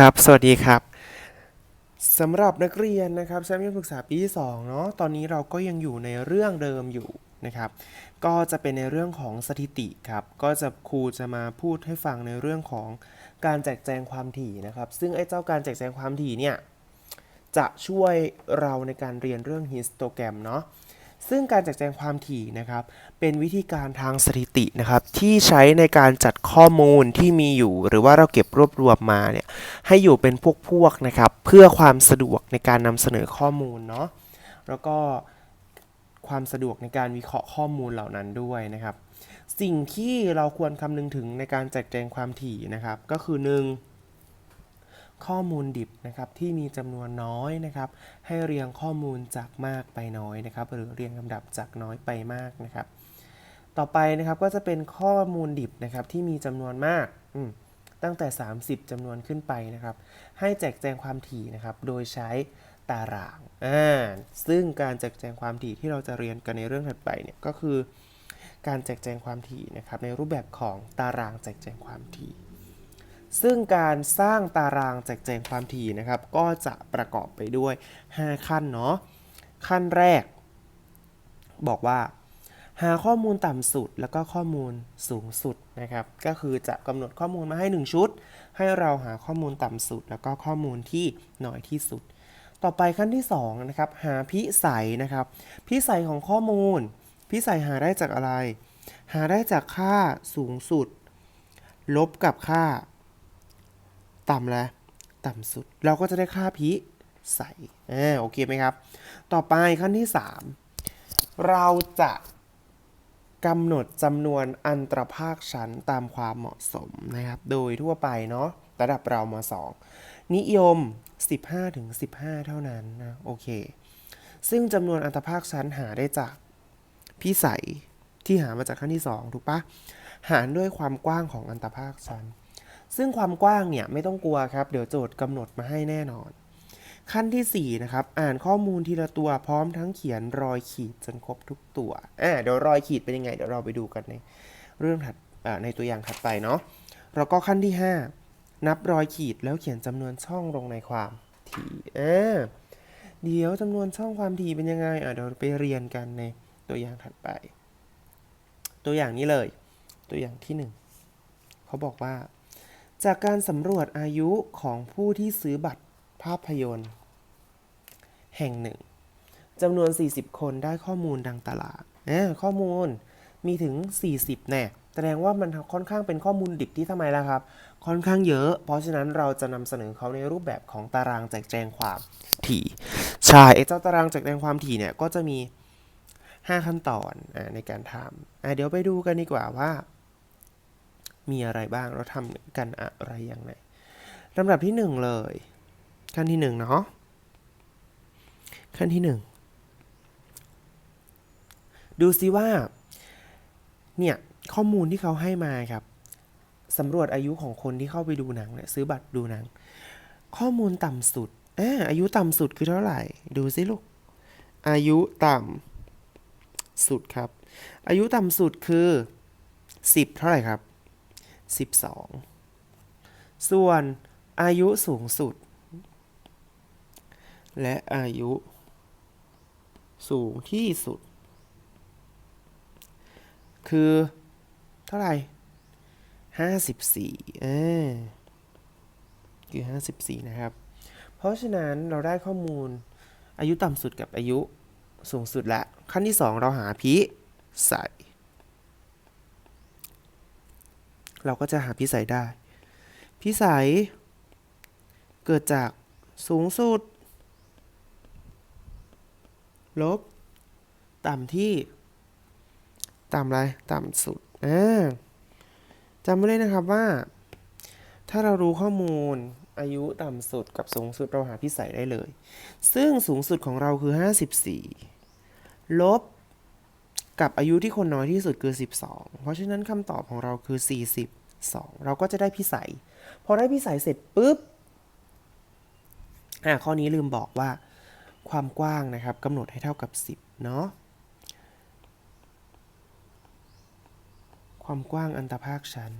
ครับ สวัสดีครับสำหรับนักเรียนนะครับชั้นมัธยมศึกษาปีที่2เนาะตอนนี้เราก็ยังอยู่ในเรื่องเดิมอยู่นะครับ ก็จะเป็นในเรื่องของสถิติครับ ก็จะครูจะมาพูดให้ฟังในเรื่องของการแจกแจงความถี่นะครับ ซึ่งไอ้เจ้าการแจกแจงความถี่เนี่ยจะช่วยเราในการเรียนเรื่องฮิสโตแกรมเนาะ ซึ่งการแจกแจงความถี่นะครับ เป็นวิธีการทางสถิตินะครับ ที่ใช้ในการจัดข้อมูลที่มีอยู่ หรือว่าเราเก็บรวบรวมมาเนี่ยให้อยู่เป็นพวกๆนะครับ เพื่อความสะดวกในการนำเสนอข้อมูลเนาะแล้วก็ความสะดวกในการวิเคราะห์ข้อมูลเหล่านั้นด้วยนะครับ สิ่งที่เราควรคำนึงถึงในการแจกแจงความถี่นะครับ ก็คือ 1 ข้อมูลดิบนะครับที่มีจำนวนน้อยนะครับ ให้เรียงข้อมูลจากมากไปน้อยนะครับ หรือเรียงลำดับจากน้อยไปมากนะครับ ต่อไปนะครับก็จะเป็นข้อมูลดิบนะครับที่มีจำนวนมากมตั้งแต่ 30จำนวนขึ้นไปนะครับ ให้แจกแจงความถี่นะครับ โดยใช้ตารางอ่าซึ่งการแจกแจงความถี่ที่เราจะเรียนกันในเรื่องถัดไปเนี่ยก็คือ การแจกแจงความถี่นะครับในรูปแบบของตารางแจกแจงความถี่ ซึ่งการสร้างตารางแจกแจงความถี่นะครับ ก็จะประกอบไปด้วย 5 ขั้นเนาะขั้นแรก บอกว่า หาข้อมูลต่ำสุดแล้วก็ข้อมูลสูงสุดนะครับ ก็คือจะกำหนดข้อมูลมาให้ 1 ชุด ให้เราหาข้อมูลต่ำสุด แล้วก็ข้อมูลที่น้อยที่สุด ต่อไปขั้นที่2นะครับหาพิสัยนะครับพิสัยของข้อมูล พิสัยหาได้จากอะไร หาได้จากค่าสูงสุด ลบกับค่า ต่ำแล้วต่ำสุด เราก็จะได้ค่าพิสัยอ่าโอเคไหมครับ ต่อไปขั้นที่ 3 เราจะกำหนดจำนวนอันตรภาคชั้นตามความเหมาะสมนะครับ โดยทั่วไปเนาะระดับเรามา 2 นิยม 15ถึง15 เท่านั้นนะโอเค ซึ่งจำนวนอันตรภาคชั้นหาได้จากพิสัยที่หามาจากขั้นที่ 2 ถูกปะหารด้วยความกว้างของอันตรภาคชั้น ซึ่งความกว้างเนี่ยไม่ต้องกลัวครับ เดี๋ยวโจทย์กำหนดมาให้แน่นอน ขั้นทีสี่ 4 นะครับ อ่านข้อมูลทีละตัวพร้อมทั้งเขียนรอยขีดจนครบทุกตัวอ่าเดี๋ยวรอยขีดเป็นยังไง เดี๋ยวเราไปดูกันในเรื่องถัดในตัวอย่างถัดไปเนาะแล้วก็ขั้นที่ 5 นับรอยขีดแล้วเขียนจำนวนช่องลงในความถี่อ่าเดี๋ยวจำนวนช่องความถี่เป็นยังไงอ่าเดี๋ยวไปเรียนกันในตัวอย่างถัดไป ตัวอย่างนี้เลย ตัวอย่างที่หนึ่งเขาบอกว่า จากการสำรวจอายุของผู้ที่ซื้อบัตรภาพยนตร์ แห่งหนึ่งจำนวน 40 คนได้ข้อมูลดังตารางนะข้อมูลมีถึง 40 แน่ แสดงว่ามันค่อนข้างเป็นข้อมูลดิบที่ทำไมล่ะครับ ค่อนข้างเยอะ เพราะฉะนั้นเราจะนำเสนอเขาในรูปแบบของตารางแจกแจงความถี่ ใช่ไอ้เจ้าตารางแจกแจงความถี่เนี่ยก็จะมี 5 ขั้นตอนอในการทำเดี๋ยวไปดูกันดีกว่าว่า มีอะไรบ้าง เราทำกันอะไรอย่างไรลำดับที่หนึ่งเลย ขั้นที่หนึ่งเนาะ ขั้นที่หนึ่งดูซิว่า เนี่ย ข้อมูลที่เขาให้มาครับสำรวจอายุของคนที่เข้าไปดูหนังเนี่ยซื้อบัตรดูหนัง ข้อมูลต่ำสุดอ่าอายุต่ำสุดคือเท่าไหร่ ดูซิลูก อายุต่ำสุดครับ อายุต่ำสุดคือ 10 เท่าไหร่ครับ 12 ส่วนอายุสูงสุด และอายุ สูงที่สุด คือเท่าไหร่ 54เออคือ 54 นะครับ เพราะฉะนั้นเราได้ข้อมูลอายุต่ำสุดกับอายุสูงสุดละ ขั้นที่ 2 เราหาพิสัย เราก็จะหาพิสัยได้ พิสัย เกิดจากสูงสุด ลบ ต่ำที่ ต่ำอะไร ต่ำสุดอ่าจำไว้เลยนะครับว่า ถ้าเรารู้ข้อมูลอายุต่ำสุดกับสูงสุดเราหาพิสัยได้เลย ซึ่งสูงสุดของเราคือ 54 ลบ กับอายุที่คนน้อยที่สุดคือ 12 เพราะฉะนั้นคำตอบของเราคือ 42 เราก็จะได้พิสัย พอได้พิสัยเสร็จปุ๊บอ่าข้อนี้ลืมบอกว่า ความกว้างนะครับกำหนดให้เท่ากับ 10 เนาะความกว้างอันตรภาคชั้น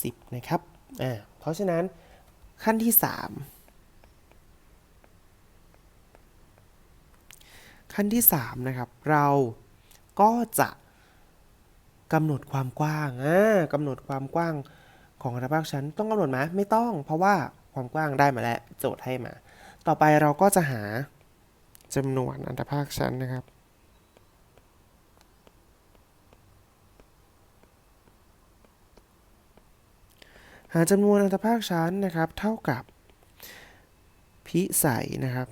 10 นะครับ อ่าเพราะฉะนั้นขั้นที่ 3 ขั้นที่ 3 นะครับ เราก็จะกำหนดความกว้างอ่ากำหนดความกว้างของอันตรภาคชั้นต้องกำหนดไหมไม่ต้อง เพราะว่าความกว้างได้มาแล้วโจทย์ให้มา ต่อไปเราก็จะหาจำนวนอันตรภาคชั้นนะครับ หาจำนวนอันตรภาคชั้นนะครับ เท่ากับ พิสัยนะครับ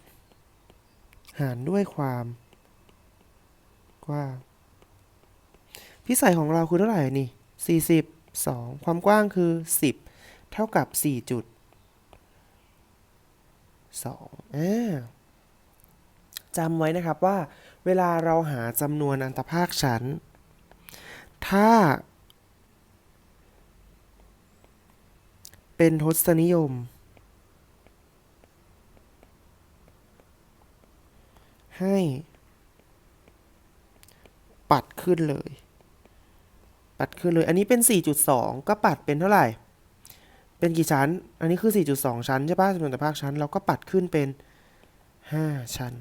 หารด้วยความกว้างพิสัยของเราคือเท่าไหร่นี่ 40 2 ความกว้างคือ 10 เท่ากับ 4 จุด 2อ่าจำไว้นะครับว่าเวลาเราหาจำนวนอันตรภาคชั้น ถ้า เป็นทศนิยม ให้ ปัดขึ้นเลย ปัดขึ้นเลย อันนี้เป็น 4.2 ก็ปัดเป็นเท่าไหร่ เป็นกี่ชั้น อันนี้คือ 4.2 ชั้นใช่ปะจำนวนแต่ภาคชั้น เราก็ปัดขึ้นเป็น 5 ชั้น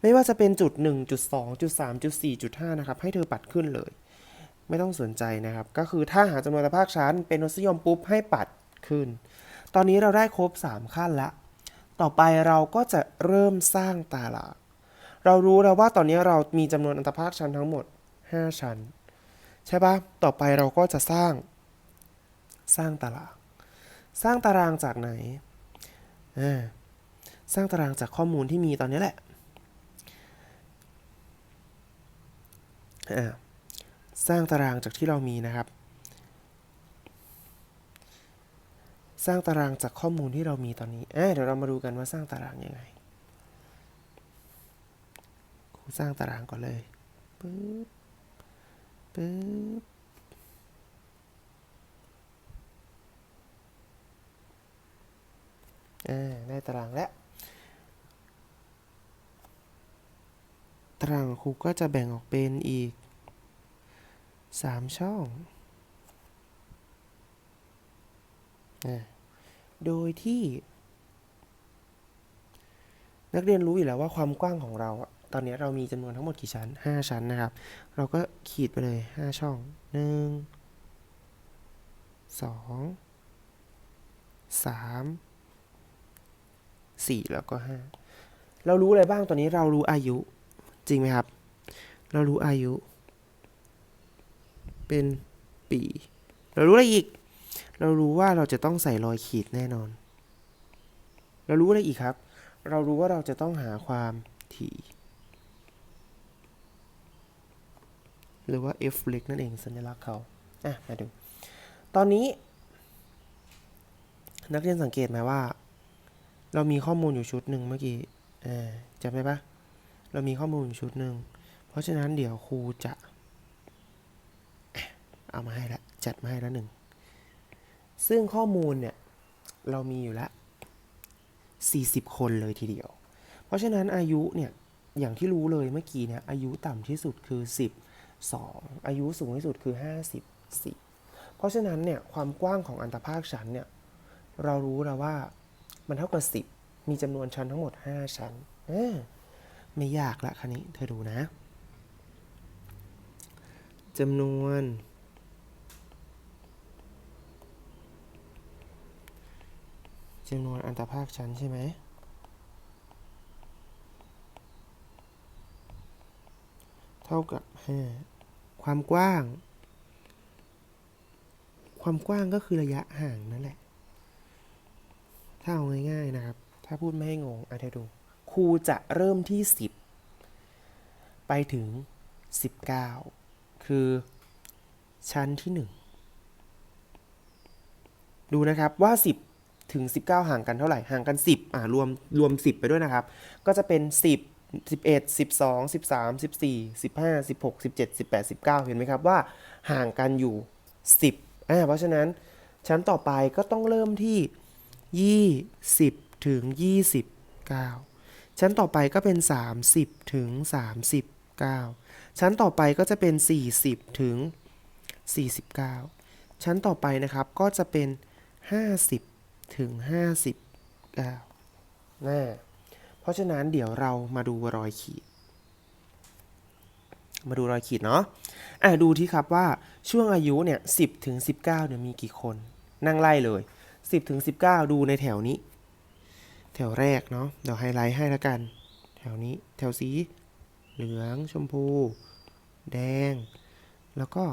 ไม่ว่าจะเป็นจุด 1 จุด 2 จุด 3 จุด 4 จุด 5 นะครับ ให้เธอปัดขึ้นเลย ไม่ต้องสนใจนะครับ ก็คือถ้าหาจำนวนแต่ภาคชั้น เป็นทศนิยมปุ๊บให้ปัด ขึ้น ตอนนี้เราได้ครบ 3 ขั้นละ ต่อไปเราก็จะเริ่มสร้างตาราง เรารู้แล้วว่าตอนนี้เรามีจำนวนอันตรภาคชั้นทั้งหมด 5 ชั้น ใช่ปะต่อไปเราก็จะสร้าง สร้างตาราง สร้างตารางจากไหน สร้างตารางจากข้อมูลที่มีตอนนี้แหละสร้างตารางจากที่เรามีนะครับ สร้างตารางจากข้อมูลที่เรามีตอนนี้เอ๊ะเดี๋ยวเรามาดูกันว่าสร้างตารางยังไงครูสร้างตารางก่อนเลยปึ๊บปึ๊บอ่าได้ตารางแล้ว ตารางของครูก็จะแบ่งออกเป็นอีก 3 ช่องอ่า โดยที่ นักเรียนรู้อยู่แล้วว่าความกว้างของเรา ตอนนี้เรามีจำนวนทั้งหมดกี่ชั้น 5 ชั้นนะครับ เราก็ขีดไปเลย 5 ช่อง 1 2 3 4 แล้วก็ 5 เรารู้อะไรบ้างตอนนี้เรารู้อายุ จริงไหมครับ เรารู้อายุ เป็นปี เรารู้อะไรอีก เรารู้ว่าเราจะต้องใส่รอยขีดแน่นอน เรารู้อะไรอีกครับ เรารู้ว่าเราจะต้องหาความถี่ หรือว่า f เล็กนั่นเองสัญลักษณ์เขาอะมาดู ตอนนี้ นักเรียนสังเกตไหมว่า เรามีข้อมูลอยู่ชุดหนึ่งเมื่อกี้จำได้ปะเรามีข้อมูลอยู่ชุดหนึ่ง เพราะฉะนั้นเดี๋ยวครูจะอะเอามาให้ละจัดมาให้แล้วหนึ่ง ซึ่งข้อมูลเนี่ย เรามีอยู่ล้ว40 คนเลยทีเดียว เพราะฉะนั้นอายุเนี่ย อย่างที่รู้เลยเมื่อกี้เนี่ยอายุต่ำที่สุดคือ 10 2 อายุสูงที่สุดคือ54เพราะฉะนั้นเนี่ย ความกว้างของอันตรภาคชั้นเนี่ย เรารู้แล้วว่ามันเท่ากับ 10 มีจำนวนชั้นทั้งหมด 5 ชั้นไม่ยากละคันนี้เธอดูนะจำนวน จำนวนอันตรภาคชั้นใช่ไหม เท่ากับ 5 ความกว้าง ความกว้างก็คือระยะห่างนั่นแหละ ถ้าเอาง่ายๆนะครับ ถ้าพูดไม่ให้งงอะเดี๋ยวดู ครูจะเริ่มที่ 10 ไปถึง 19 คือชั้นที่ 1 ดูนะครับว่า 10 ถึง 19 ห่างกันเท่าไหร่ ห่างกัน 10อ่ารวมรวม 10 ไปด้วยนะครับ ก็จะเป็น 10 11 12 13 14 15 16 17 18 19 เห็นไหมครับว่าห่างกันอยู่ 10อ่าเพราะฉะนั้นชั้นต่อไปก็ต้องเริ่มที่ 20 ถึง 29 ชั้นต่อไปก็เป็น 30 ถึง 39 ชั้นต่อไปก็จะเป็น 40 ถึง 49 ชั้นต่อไปนะครับก็จะเป็น 50 ถึง 59น่าเพราะฉะนั้นเดี๋ยวเรามาดูรอยขีด มาดูรอยขีดเนาะอะดูที่ครับว่าช่วงอายุเนี่ย 10 ถึง 19เนี่ยมีกี่คน นั่งไล่เลย 10 ถึง 19 ดูในแถวนี้ แถวแรกเนาะเดี๋ยวไฮไลท์ให้ล้วกัน แถวนี้แถวสี เหลืองชมพู แดง แล้วก็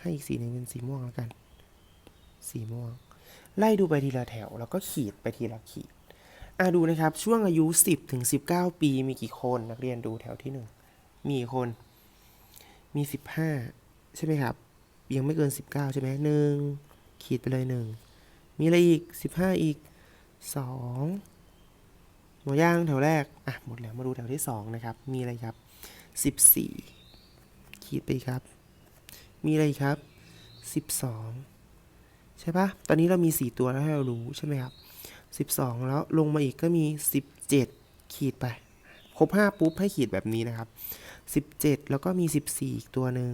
ให้อีกสีหนึ่งเป็นสีม่วงแล้วกัน สีม่วง ไล่ดูไปทีละแถว แล้วก็ขีดไปทีละขีดอะดูนะครับ ช่วงอายุ 10ถึง19 ปีมีกี่คนนักเรียนดูแถวที่ 1 มีกี่คน มี 15 ใช่ไหมครับ ยังไม่เกิน 19 ใช่ไหมหนึ่งขีดไปเลยหนึ่งมีอะไรอีก 15 อีก 2 หมดย่างแถวแรก อะ หมดแล้วมาดูแถวที่ 2 นะครับ มีอะไรครับ 14 ขีดไปครับ มีอะไรครับ 12 ใช่ปะตอนนี้เรามี 4 ตัวแล้วให้เรารู้ใช่ไหมครับ 12 แล้วลงมาอีกก็มี 17 ขีดไป ครบ 5 ปุ๊บให้ขีดแบบนี้นะครับ 17 แล้วก็มี 14 อีกตัวหนึ่ง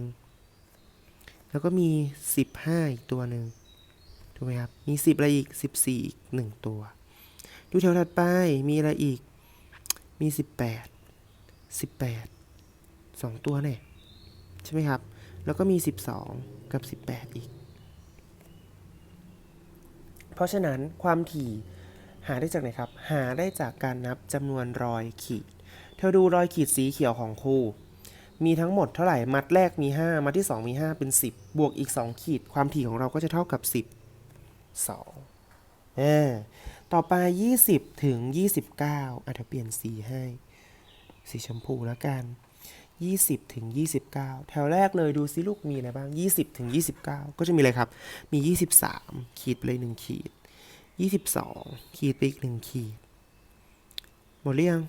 แล้วก็มี 15 อีกตัวหนึ่ง ถูกไหมครับ มี 10 อะไรอีก 14 อีก 1 ตัว ดูแถวถัดไป มีอะไรอีก มี 18 18 2 ตัวเนี่ย ใช่ไหมครับ แล้วก็มี 12 กับ 18 อีก เพราะฉะนั้นความถี่หาได้จากไหนครับ หาได้จากการนับจำนวนรอยขีด เธอดูรอยขีดสีเขียวของครู มีทั้งหมดเท่าไหร่ มัดแรกมี 5 มัดที่ 2 มี 5 เป็น 10 บวกอีก 2 ขีด ความถี่ของเราก็จะเท่ากับ 10 2อ่าต่อไป 20 ถึง 29อะเดี๋ยวเปลี่ยนสีให้ สีชมพูแล้วกัน 20ถึง29 แถวแรกเลยดูซิลูกมีอะไรบ้าง 20ถึง29 ก็จะมีอะไรครับ มี 23 ขีดไปเลย 1 ขีด 22 ขีดไปอีก 1 ขีด หมดหรือยัง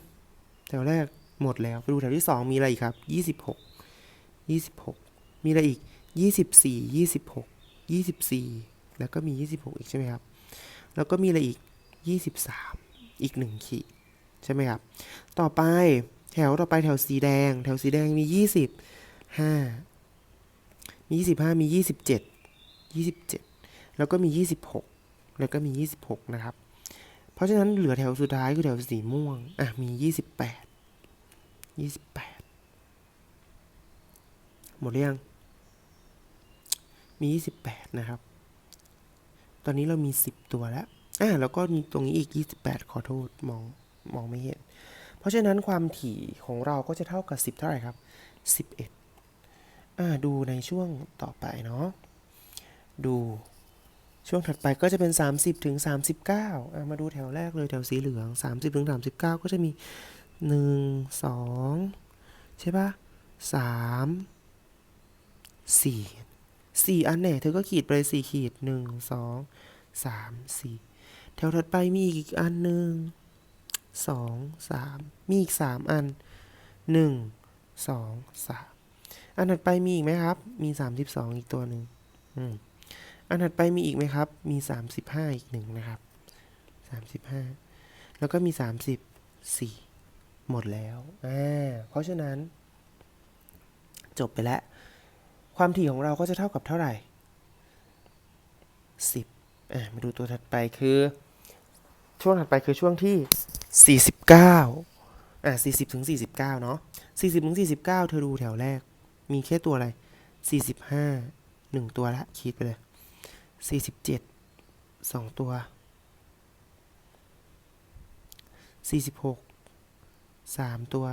แถวแรกหมดแล้วไปดูแถวที่ 2 มีอะไรอีกครับ 26 26 มีอะไรอีก 24 26 24 แล้วก็มี 26 อีกใช่ไหมครับ แล้วก็มีอะไรอีก 23 อีก 1 ขีด ใช่ไหมครับ ต่อไป แถวต่อไปแถวสีแดง แถวสีแดงมียี่สิบห้ามียี่สิบห้ามียี่สิบเจ็ดยี่สิบเจ็ดแล้วก็มียี่สิบหกแล้วก็มียี่สิบหกนะครับ เพราะฉะนั้นเหลือแถวสุดท้ายคือแถวสีม่วง อะ มียี่สิบแปดยี่สิบแปดหมดหรือยัง มียี่สิบแปดนะครับ ตอนนี้เรามีสิบตัวแล้ว อะ แล้วก็มีตรงนี้อีกยี่สิบแปดขอโทษ มอง มองไม่เห็น ราะฉะนั้นความถี่ของเราก็จะเท่ากับ 10 เท่าไหร่ครับ 11อ่าดูในช่วงต่อไปเนาะดูช่วงถัดไปก็จะเป็น 30ถึง39อ่ามาดูแถวแรกเลยแถวสีเหลือง 30ถึง39 ก็จะมี 1 2 ใช่ปะ3 4 4 อันเนี่ยเธอก็ขีดไป4ขีด 1 2 3 4 แถวถัดไปมีอีกอันหนึ่ง สองสามมีอีกสามอันหนึ่งสองสามอันถัดไปมีอีกไหมครับ มีสามสิบสองอีกตัวหนึ่งอันถัดไปมีอีกไหมครับ มีสามสิบห้าอีกหนึ่งนะครับสามสิบห้าแล้วก็มีสามสิบสี่หมดแล้วอ่าเพราะฉะนั้น จบไปแล้ว ความถี่ของเราก็จะเท่ากับเท่าไหร่สิบอ่ามาดูตัวถัดไปคือ ช่วงถัดไปคือช่วงที่ 49อะ40ถึง49 เนาะ40ถึง49 เธอดูแถวแรก มีแค่ตัวอะไร 45 1 ตัวละ คิดไปเลย 47 2 ตัว 46 3 ตัว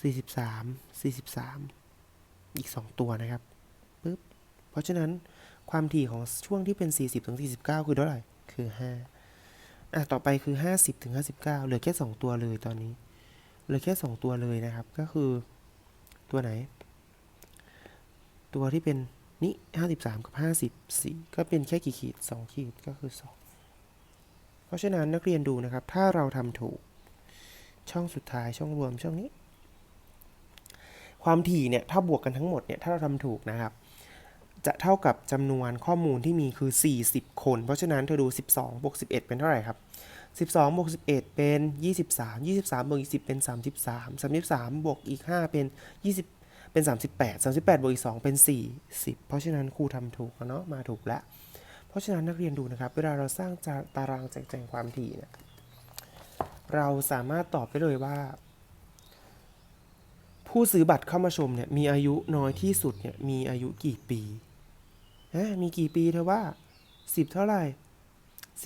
43 43 อีก 2 ตัวนะครับปึ๊บเพราะฉะนั้นความถี่ของช่วงที่เป็น 40ถึง49 คือเท่าไหร่ คือ 5 อะต่อไปคือ 50ถึง59 เหลือแค่ 2 ตัวเลยตอนนี้ เหลือแค่ 2 ตัวเลยนะครับ ก็คือตัวไหน ตัวที่เป็นนี่53 กับ 54 ก็เป็นแค่กี่ขีด 2 ขีดก็คือ 2 เพราะฉะนั้นนักเรียนดูนะครับ ถ้าเราทำถูกช่องสุดท้ายช่องรวมช่องนี้ ความถี่เนี่ยถ้าบวกกันทั้งหมดเนี่ยถ้าเราทำถูกนะครับ จะเท่ากับจำนวนข้อมูลที่มีคือ 40 คน เพราะฉะนั้นเธอดู 12บวก11 เป็นเท่าไหร่ครับ 12บวก11 เป็น 23 23บวกอีก10เป็น 33 33บวกอีก 5 เป็น 20 เป็น 38 38บวกอีก 2 เป็น 40 เพราะฉะนั้นครูทำถูกแล้วเนาะมาถูกแล้ว เพราะฉะนั้นนักเรียนดูนะครับ เวลาเราสร้างาตารางแจกแจงความถี่เนี่ยเราสามารถตอบได้เลยว่า ผู้ซื้อบัตรเข้ามาชมเนี่ยมีอายุน้อยที่สุดเนี่ยมีอายุกี่ปี ฮะมีกี่ปีเธอว่า 10 เท่าไหร่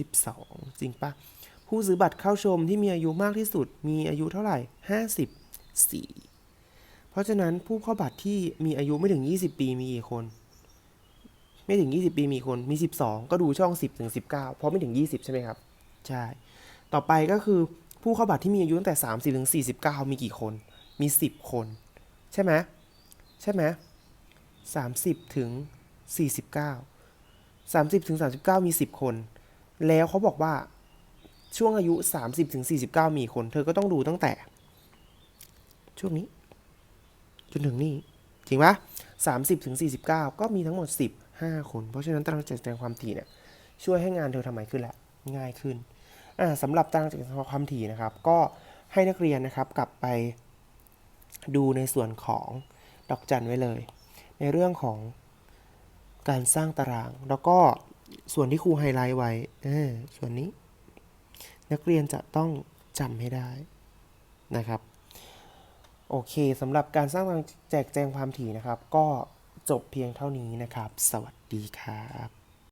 12 จริงปะผู้ซื้อบัตรเข้าชมที่มีอายุมากที่สุด มีอายุเท่าไหร่ 54 เพราะฉะนั้นผู้เข้าบัตรที่มีอายุไม่ถึง 20 ปีมีกี่คน ไม่ถึง 20 ปีมีคนมี 12 ก็ดูช่อง 10ถึง19 เพราะไม่ถึง 20 ใช่ไหมครับ ใช่ ต่อไปก็คือผู้เข้าบัตรที่มีอายุตั้งแต่ 30ถึง49 มีกี่คน มี 10 คน ใช่ไหมใช่ไหม30ถึง 49 30ถึง39 มี 10 คน แล้วเขาบอกว่าช่วงอายุ 30ถึง49 มีคน เธอก็ต้องดูตั้งแต่ ช่วงนี้ จนถึงนี่จริงปะ30ถึง49 ก็มีทั้งหมด 15 คน เพราะฉะนั้นตารางจัดแจงความถี่เนี่ยช่วยให้งานเธอทำไมขึ้นแหละง่ายขึ้นอ่าสำหรับตารางจัดแจงความถี่นะครับ ก็ให้นักเรียนนะครับกลับไปดูในส่วนของดอกจันไว้เลย ในเรื่องของ การสร้างตาราง แล้วก็ส่วนที่ครูไฮไลท์ไว้ส่วนนี้ นักเรียนจะต้องจำให้ได้นะครับ โอเคสำหรับการสร้างตารางแจกแจงความถี่นะครับ ก็จบเพียงเท่านี้นะครับ สวัสดีครับ